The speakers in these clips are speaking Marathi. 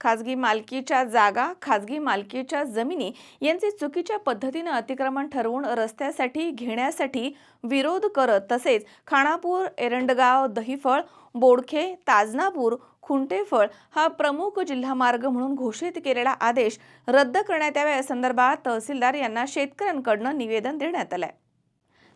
खाजगी मालकीच्या जागा खाजगी मालकीच्या जमिनी यांचे चुकीच्या पद्धतीनं अतिक्रमण ठरवून रस्त्यासाठी घेण्यासाठी विरोध करत तसेच खानापूर एरंडगाव दहिफळ बोडखे ताजनापूर खुंटेफळ हा प्रमुख जिल्हा मार्ग म्हणून घोषित केलेला आदेश रद्द करण्यात यावा यासंदर्भात तहसीलदार यांना शेतकऱ्यांकडनं निवेदन देण्यात आलं आहे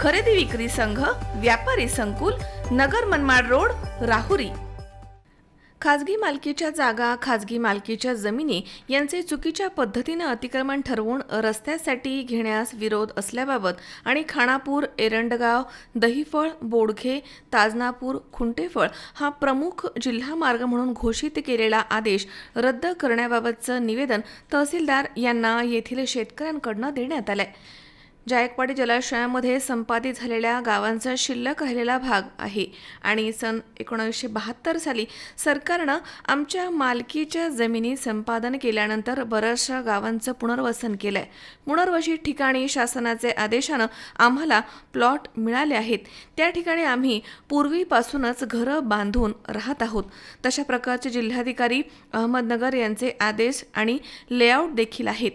खरेदी विक्री संघ व्यापारी संकुल नगर मनमाड रोड राहुरी. खाजगी मालकीच्या जागा खाजगी मालकीच्या जमिनी यांचे चुकीच्या पद्धतीनं अतिक्रमण ठरवून रस्त्यासाठी घेण्यास विरोध असल्याबाबत आणि खानापूर एरंडगाव दहिफळ बोडखे ताजनापूर खुंटेफळ हा प्रमुख जिल्हा मार्ग म्हणून घोषित केलेला आदेश रद्द करण्याबाबतचं निवेदन तहसीलदार यांना येथील शेतकऱ्यांकडनं देण्यात आलं आहे जायकवाडी जलाशयामध्ये संपादित झालेल्या गावांचा शिल्लक राहिलेला भाग आहे. आणि सन एकोणीसशे बहात्तर साली सरकारनं आमच्या मालकीच्या जमिनी संपादन केल्यानंतर बऱ्याचशा गावांचं पुनर्वसन केलं आहे पुनर्वसित ठिकाणी शासनाचे आदेशानं आम्हाला प्लॉट मिळाले आहेत. त्या ठिकाणी आम्ही पूर्वीपासूनच घरं बांधून राहत आहोत. तशा प्रकारचे जिल्हाधिकारी अहमदनगर यांचे आदेश आणि लेआउट देखील आहेत.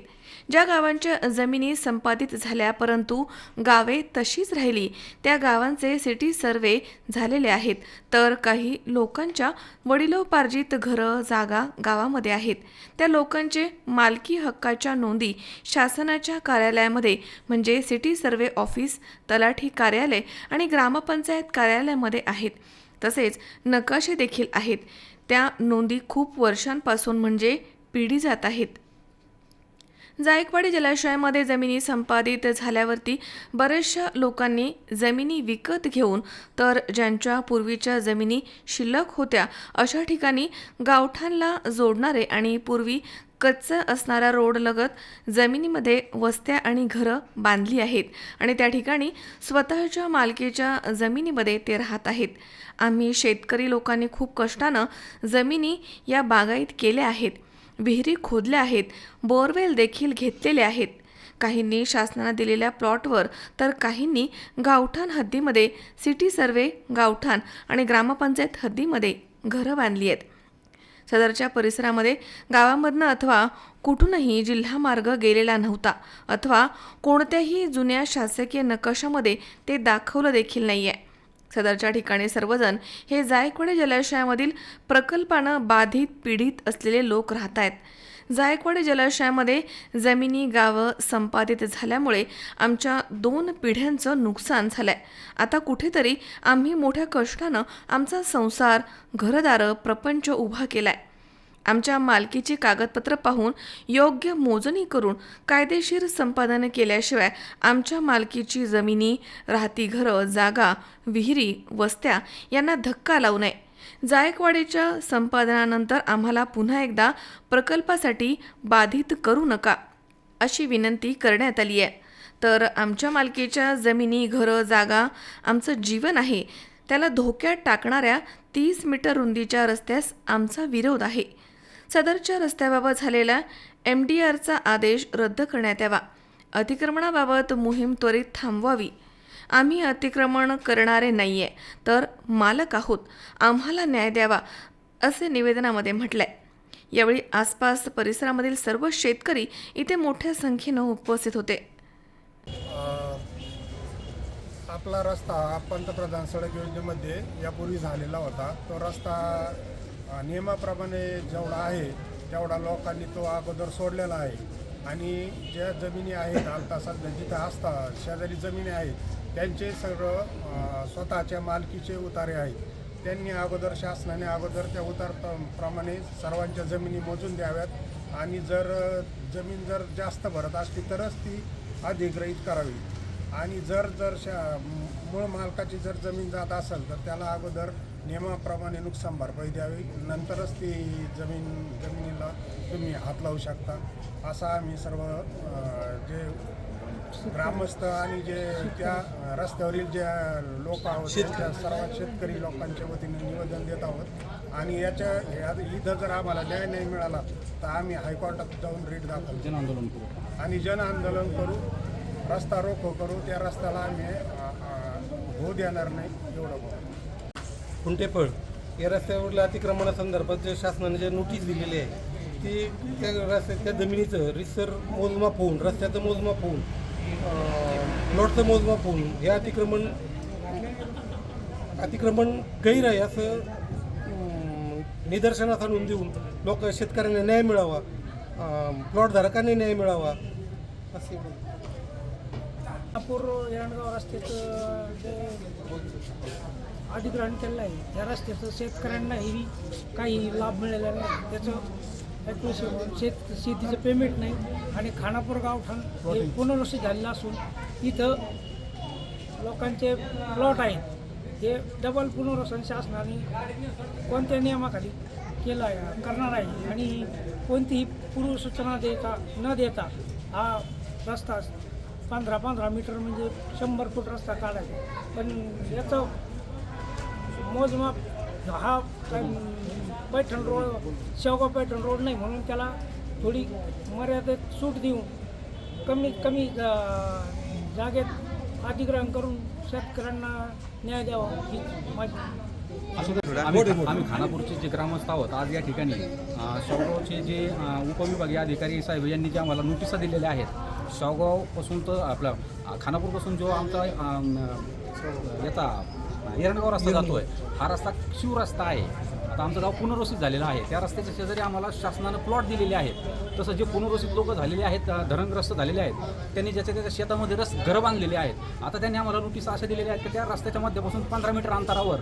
ज्या गावांच्या जमिनी संपादित झाल्या परंतु गावे तशीच राहिली. त्या गावांचे सिटी सर्वे झालेले आहेत. तर काही लोकांच्या वडिलोपार्जित घरं जागा गावामध्ये आहेत. त्या लोकांचे मालकी हक्काच्या नोंदी शासनाच्या कार्यालयामध्ये म्हणजे सिटी सर्वे ऑफिस तलाठी कार्यालय आणि ग्रामपंचायत कार्यालयामध्ये आहेत. तसेच नकाशे देखील आहेत. त्या नोंदी खूप वर्षांपासून म्हणजे पिढी जात आहेत. जायकवाडी जलाशयामध्ये जमिनी संपादित झाल्यावरती बऱ्याचशा लोकांनी जमिनी विकत घेऊन तर ज्यांच्या पूर्वीच्या जमिनी शिल्लक होत्या अशा ठिकाणी गावठाणला जोडणारे आणि पूर्वी कच्चा असणारा रोड लगत जमिनीमध्ये वस्त्या आणि घरं बांधली आहेत आणि त्या ठिकाणी स्वतःच्या मालकीच्या जमिनीमध्ये ते राहत आहेत. आम्ही शेतकरी लोकांनी खूप कष्टानं जमिनी या बागायत केल्या आहेत. विहिरी खोदल्या आहेत. बोरवेल देखील घेतलेले आहेत. काहींनी शासनानं दिलेल्या प्लॉटवर तर काहींनी गावठाण हद्दीमध्ये सिटी सर्वे गावठाण आणि ग्रामपंचायत हद्दीमध्ये घरं बांधली आहेत. सदरच्या परिसरामध्ये गावामधनं अथवा कुठूनही जिल्हा मार्ग गेलेला नव्हता अथवा कोणत्याही जुन्या शासकीय नकाशामध्ये ते दाखवलं देखील नाही आहे सदरच्या ठिकाणी सर्वजण हे जायकवाडी जलाशयामधील प्रकल्पानं बाधित पीडित असलेले लोक राहत आहेत जायकवाडी जलाशयामध्ये जमिनी गावं संपादित झाल्यामुळे आमच्या दोन पिढ्यांचं नुकसान झालंय. आता कुठेतरी आम्ही मोठ्या कष्टानं आमचा संसार घरदारं प्रपंच उभा केलाय. आमच्या मालकीची कागदपत्र पाहून योग्य मोजणी करून कायदेशीर संपादन केल्याशिवाय आमच्या मालकीची जमिनी राहती घरं जागा विहिरी वस्त्या यांना धक्का लावू नये. जायकवाडीच्या संपादनानंतर आम्हाला पुन्हा एकदा प्रकल्पासाठी बाधित करू नका अशी विनंती करण्यात आली आहे. तर आमच्या मालकीच्या जमिनी घरं जागा आमचं जीवन आहे. त्याला धोक्यात टाकणाऱ्या तीस मीटर रुंदीच्या रस्त्यास आमचा विरोध आहे. सदरच्या रस्त्याबाबत झालेला एम डी आरचा आदेश रद्द करण्यात यावा. अतिक्रमणाबाबत मोहीम त्वरित थांबवावी. आम्ही अतिक्रमण करणारे नाही आहे तर मालक आहोत. आम्हाला न्याय द्यावा असे निवेदनामध्ये म्हटलं आहे यावेळी आसपास परिसरामधील सर्व शेतकरी इथे मोठ्या संख्येनं उपस्थित होते. आपला रस्ता पंतप्रधान सडक योजनेमध्ये यापूर्वी झालेला होता. तो रस्ता नियमाप्रमाणे जेवढा आहे तेवढा लोकांनी तो अगोदर सोडलेला आहे. आणि ज्या जमिनी आहेत आता सध्या जिथं असतात शेजारी जमिनी आहेत त्यांचे सगळं स्वतःच्या मालकीचे उतारे आहेत. त्यांनी अगोदर शासनाने अगोदर त्या उतार प्र- प्रमाणे सर्वांच्या जमिनी मोजून द्याव्यात. आणि जर जमीन जर जास्त भरत असली तरच ती अधिग्रहित करावी. आणि जर जर शा मूळ मालकाची जर जमीन जात असेल तर त्याला अगोदर नियमाप्रमाणे नुकसान भरपाई द्यावी. नंतरच ती जमीन जमिनीला तुम्ही हात लावू शकता. असा आम्ही सर्व जे ग्रामस्थ आणि जे त्या रस्त्यावरील जे लोक आहोत त्या सर्व शेतकरी लोकांच्या वतीने निवेदन देत आहोत. आणि याच्या इथं जर आम्हाला न्याय नाही मिळाला तर आम्ही हायकोर्टात जाऊन रीट दाखल जन आंदोलन करू. आणि जन आंदोलन करू रस्ता रोको करू त्या रस्त्याला आम्ही होऊ देणार नाही एवढं खुंटेफळ. या रस्त्यावरील अतिक्रमणासंदर्भात जे शासनाने जे नोटीस दिलेली आहे ती त्या रस्त्या त्या जमिनीचं रिसर मोजमाप होऊन रस्त्याचं मोजमाप होऊन प्लॉटचं मोजमाप होऊन हे अतिक्रमण अतिक्रमण गैर आहे असं निदर्शनास आणून देऊन लोक शेतकऱ्यांना न्याय मिळावा प्लॉटधारकांनी न्याय मिळावा असे नागपूर येणगाव रस्त्याचं अधिग्रहण केलं आहे. त्या रस्त्याचं शेतकऱ्यांनाही काही लाभ मिळालेला नाही. त्याचं शेत शेतीचं पेमेंट नाही आणि खानापूर गावठाण हे पुनर्वसित झालेलं असून इथं लोकांचे प्लॉट आहेत. हे डबल पुनर्वसन शासनाने कोणत्या नियमाखाली केलं आहे करणार आहे आणि कोणतीही पूर्वसूचना देता न देता हा रस्ता पंधरा पंधरा मीटर म्हणजे शंभर फूट रस्ता काढायचा. पण याचं मोजमाप हा पैठण रोड शेवगाव पैठण रोड नाही म्हणून त्याला थोडी मर्यादित सूट देऊन कमीत कमी जागेत अधिग्रहण करून शेतकऱ्यांना न्याय द्यावा ही माझी आम्ही आम्ही खानापूरचे जे ग्रामस्थ आहोत आज या ठिकाणी शेवगावचे जे उपविभागीय अधिकारी साहेब यांनी जे आम्हाला नोटिसा दिलेल्या आहेत शेवगावपासून तर आपला खानापूरपासून जो आमचा याचा एरंडगाव रस्ता जातोय. हा रस्ता शिव रस्ता आहे. आता आमचं गाव पुनर्वसित झालेलं आहे. त्या रस्त्याच्या शेजारी आम्हाला शासनानं प्लॉट दिलेले आहेत. तसं जे पुनर्वसित लोक झालेले आहेत धरणग्रस्त झालेले आहेत त्यांनी ज्याच्या त्याच्या शेतामध्ये रस घरं बांधलेले आहेत. आता त्यांनी आम्हाला नोटीस अशा दिलेल्या आहेत की त्या रस्त्याच्या मध्यपासून पंधरा मीटर अंतरावर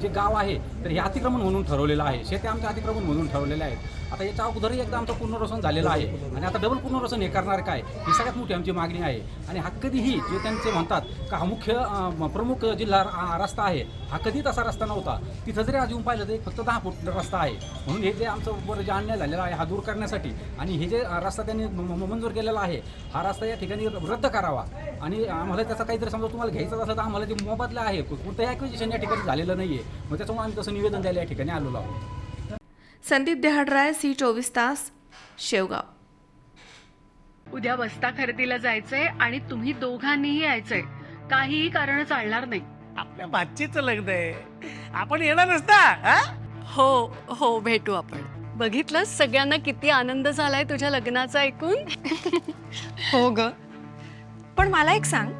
जे गाव आहे तर हे अतिक्रमण म्हणून ठरवलेलं आहे. शेती आमचं अतिक्रमण म्हणून ठरवलेले आहेत. आता याच्या अगोदरही एकदा आमचं पुनर्वसन झालेलं आहे. आणि आता डबल पुनर्वसन हे करणार काय? ही सगळ्यात मोठी आमची मागणी आहे. आणि हा कधीही जे त्यांचे म्हणतात का हा मुख्य प्रमुख जिल्हा रस्ता आहे हा कधी तसा रस्ता नव्हता. तिथं जरी आज येऊन पाहिलं तर एक फक्त दहा फूट रस्ता आहे. म्हणून हे जे आमचं वर जे अन्याय झालेला आहे हा दूर करण्यासाठी आणि हे जे रस्ता त्यांनी म- मंजूर केलेला आहे हा रस्ता या ठिकाणी रद्द करावा. आणि आम्हाला त्याचा काहीतरी समजा तुम्हाला घ्यायचं असेल तर आम्हाला जे मोबदला आहे कोणतंही ॲक्विजिशन या ठिकाणी झालेलं नाही आहे मग त्याच्यामुळे आम्ही तसं निवेदन द्यायला या ठिकाणी आलेलो आहोत. संदीप देहाडराय सी चोवीस तास शेवगाव. उद्या बस्ता खरेदीला जायचंय आणि तुम्ही दोघांनीही यायचंय. काहीही कारण चालणार नाही. आपल्या भाचीचं लग्न आहे. आपण येणार नसता हा? हो हो भेटू आपण. बघितलं? सगळ्यांना किती आनंद झालाय तुझ्या लग्नाचा ऐकून? हो ग. पण मला एक सांग.